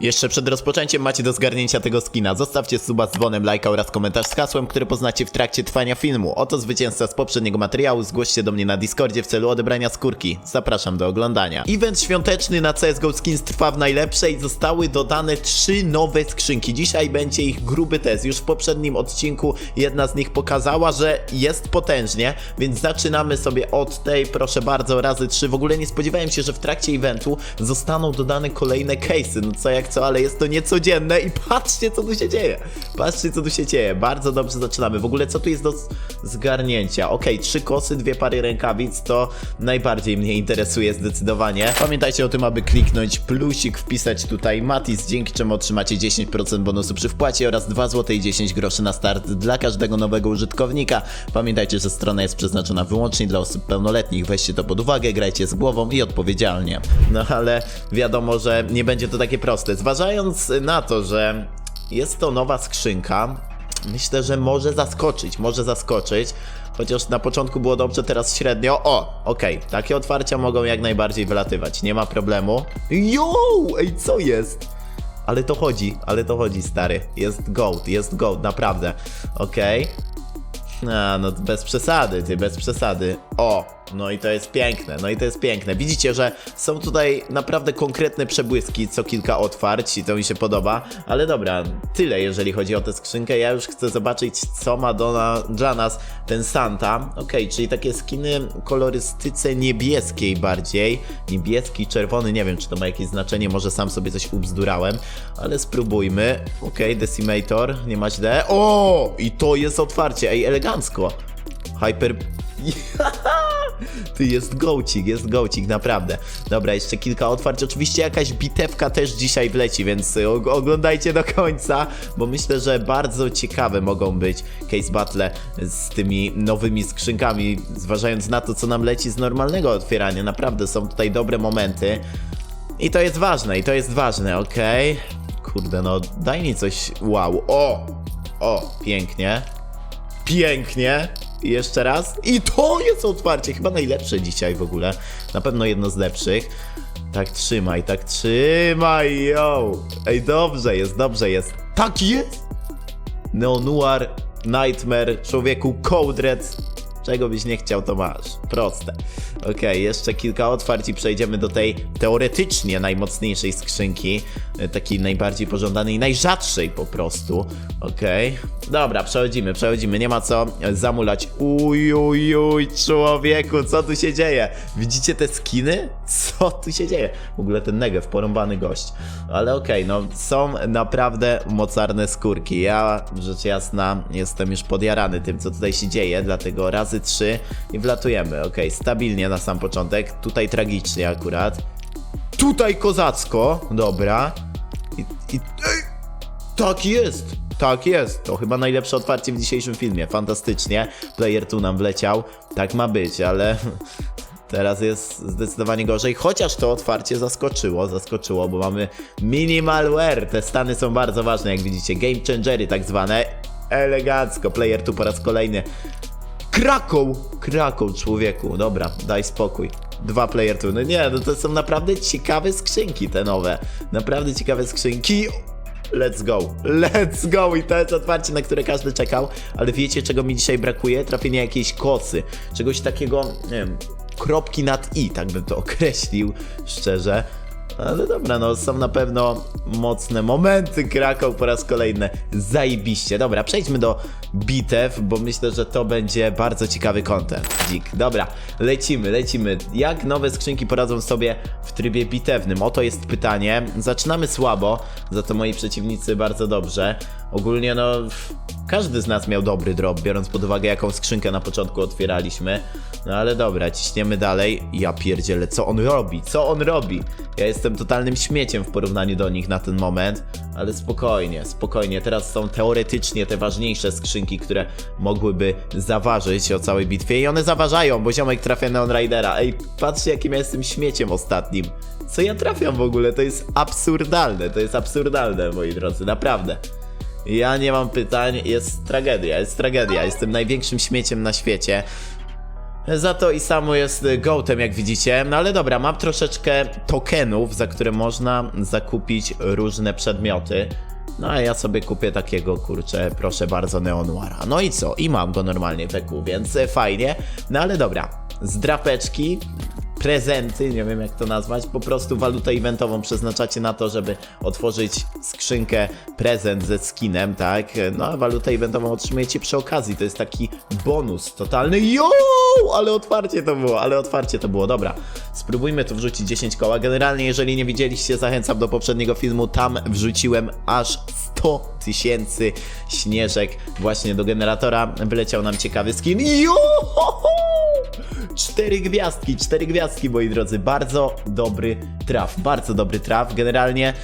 Jeszcze przed rozpoczęciem macie do zgarnięcia tego skina. Zostawcie suba z dzwonem, lajka oraz komentarz z hasłem, które poznacie w trakcie trwania filmu. Oto zwycięzca z poprzedniego materiału. Zgłoś się do mnie na Discordzie w celu odebrania skórki. Zapraszam do oglądania. Event świąteczny na CSGO Skins trwa w najlepszej. Zostały dodane trzy nowe skrzynki. Dzisiaj będzie ich gruby test. Już w poprzednim odcinku jedna z nich pokazała, że jest potężnie, więc zaczynamy sobie od tej, proszę bardzo, razy trzy. W ogóle nie spodziewałem się, że w trakcie eventu zostaną dodane kolejne case'y. No co jak co, ale jest to niecodzienne i patrzcie co tu się dzieje. Patrzcie co tu się dzieje. Bardzo dobrze zaczynamy. W ogóle co tu jest do zgarnięcia? Okej, trzy kosy, dwie pary rękawic to najbardziej mnie interesuje zdecydowanie. Pamiętajcie o tym, aby kliknąć plusik, wpisać tutaj Matis, dzięki czemu otrzymacie 10% bonusu przy wpłacie oraz 2 zł i 10 groszy na start dla każdego nowego użytkownika. Pamiętajcie, że strona jest przeznaczona wyłącznie dla osób pełnoletnich. Weźcie to pod uwagę, grajcie z głową i odpowiedzialnie. No ale wiadomo, że nie będzie to takie proste. Zważając na to, że jest to nowa skrzynka, myślę, że może zaskoczyć, może zaskoczyć. Chociaż na początku było dobrze, teraz średnio. O, okej, takie otwarcia mogą jak najbardziej wylatywać, nie ma problemu. Jo, ej, co jest? Ale to chodzi, ale to chodzi, stary. Jest gold, jest gold, naprawdę. Okej. A, no bez przesady, ty, bez przesady. O, no i to jest piękne, no i to jest piękne. Widzicie, że są tutaj naprawdę konkretne przebłyski, co kilka otwarć i to mi się podoba. Ale dobra, tyle jeżeli chodzi o tę skrzynkę. Ja już chcę zobaczyć, co ma do na, dla nas ten Santa. Okej, czyli takie skiny kolorystyce niebieskiej bardziej. Niebieski, czerwony, nie wiem, czy to ma jakieś znaczenie, może sam sobie coś ubzdurałem, ale spróbujmy. Okej, Decimator, nie ma źle. O, i to jest otwarcie, ej, elegancko. Hyper... Ty jest gołcik, jest gołcik, naprawdę. Dobra, jeszcze kilka otwarć. Oczywiście jakaś bitewka też dzisiaj wleci, więc og- oglądajcie do końca, bo myślę, że bardzo ciekawe mogą być case battle z tymi nowymi skrzynkami, zważając na to, co nam leci z normalnego otwierania. Naprawdę są tutaj dobre momenty. I to jest ważne, i to jest ważne, okej? Kurde, no daj mi coś. Wow, o! O, pięknie. Pięknie. Jeszcze raz. I to jest otwarcie. Chyba najlepsze dzisiaj w ogóle. Na pewno jedno z lepszych. Tak trzymaj, tak trzymaj, yo. Ej, dobrze jest, dobrze jest. Tak jest! Neo Noir, Nightmare, człowieku, Code Red. Czego byś nie chciał, to masz. Proste. Okej, jeszcze kilka otwarć i przejdziemy do tej teoretycznie najmocniejszej skrzynki. e, Takiej najbardziej pożądanej, najrzadszej po prostu. Okej. Dobra, przechodzimy, przechodzimy. Nie ma co zamulać. Uj, uj, uj, człowieku, co tu się dzieje? Widzicie te skiny? Co tu się dzieje? W ogóle ten negew, porąbany gość. Ale okej, no są naprawdę mocarne skórki. Ja, rzecz jasna, jestem już podjarany tym, co tutaj się dzieje, dlatego razy trzy i wlatujemy. Okej, stabilnie na sam początek. Tutaj tragicznie akurat. Tutaj kozacko. Dobra. I, i, ej, tak jest! Tak jest! To chyba najlepsze otwarcie w dzisiejszym filmie. Fantastycznie. Player tu nam wleciał. Tak ma być, ale teraz jest zdecydowanie gorzej. Chociaż to otwarcie zaskoczyło, zaskoczyło, bo mamy minimalware. Te stany są bardzo ważne, jak widzicie. Game changery tak zwane. Elegancko. Player tu po raz kolejny. Krakow! Krakow, człowieku. Dobra, daj spokój. Dwa player tu. No nie, no to są naprawdę ciekawe skrzynki te nowe. Naprawdę ciekawe skrzynki. Let's go. Let's go. I to jest otwarcie, na które każdy czekał. Ale wiecie, czego mi dzisiaj brakuje? Trafienia jakiejś kosy. Czegoś takiego, nie wiem, kropki nad i, tak bym to określił, szczerze. Ale dobra, no są na pewno mocne momenty. Krakow po raz kolejny zajebiście. Dobra, przejdźmy do bitew, bo myślę, że to będzie bardzo ciekawy content. Dzik. Dobra, lecimy, lecimy. Jak nowe skrzynki poradzą sobie w trybie bitewnym? Oto jest pytanie. Zaczynamy słabo, za to moi przeciwnicy bardzo dobrze. Ogólnie no... Każdy z nas miał dobry drop, biorąc pod uwagę jaką skrzynkę na początku otwieraliśmy. No ale dobra, ciśniemy dalej. Ja pierdzielę, co on robi? Co on robi? Ja jestem totalnym śmieciem w porównaniu do nich na ten moment, ale spokojnie, spokojnie. Teraz są teoretycznie te ważniejsze skrzynki, które mogłyby zaważyć o całej bitwie i one zaważają, bo ziomek trafia na Ridera. Ej, patrzcie jakim ja jestem śmieciem ostatnim. Co ja trafiam w ogóle? To jest absurdalne, to jest absurdalne, moi drodzy, naprawdę. Ja nie mam pytań, jest tragedia, jest tragedia. Jestem największym śmieciem na świecie. Za to i samo jest gołtem, jak widzicie. No ale dobra, mam troszeczkę tokenów, za które można zakupić różne przedmioty. No a ja sobie kupię takiego, kurczę, proszę bardzo, Neonuara. No i co? I mam go normalnie w EQ, więc fajnie. No ale dobra, z drapeczki, prezenty, nie wiem jak to nazwać, po prostu walutę eventową przeznaczacie na to, żeby otworzyć skrzynkę prezent ze skinem, tak? No a walutę eventową otrzymujecie przy okazji, to jest taki bonus totalny. Ale otwarcie to było, ale otwarcie to było, dobra. Spróbujmy tu wrzucić 10 koła. Generalnie, jeżeli nie widzieliście, zachęcam do poprzedniego filmu, tam wrzuciłem aż 100 tysięcy śnieżek właśnie do generatora. Wyleciał nam ciekawy skin. Jo! Cztery gwiazdki, cztery gwiazdki, moi drodzy. Bardzo dobry traf, bardzo dobry traf. Generalnie,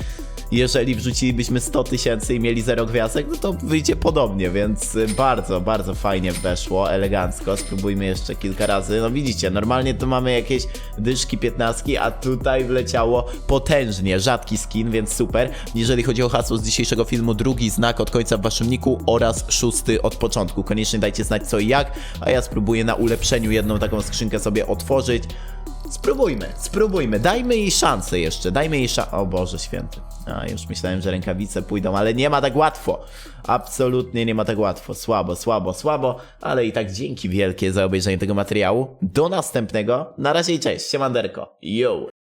jeżeli wrzucilibyśmy 100 tysięcy i mieli 0 gwiazdek, no to wyjdzie podobnie, więc y, bardzo, bardzo fajnie weszło, elegancko. Spróbujmy jeszcze kilka razy. No widzicie, normalnie to mamy jakieś dyszki 15, a tutaj wleciało potężnie, rzadki skin, więc super. Jeżeli chodzi o hasło z dzisiejszego filmu, drugi znak od końca w waszym niku oraz szósty od początku. Koniecznie dajcie znać co i jak, a ja spróbuję na ulepszeniu jedną taką skrzynkę sobie otworzyć. Spróbujmy, spróbujmy, dajmy jej szansę jeszcze, dajmy jej szansę. O Boże święty. A, już myślałem, że rękawice pójdą, ale nie ma tak łatwo. Absolutnie nie ma tak łatwo. Słabo, słabo, słabo, ale i tak dzięki wielkie za obejrzenie tego materiału. Do następnego. Na razie i cześć, siemanderko. Yo!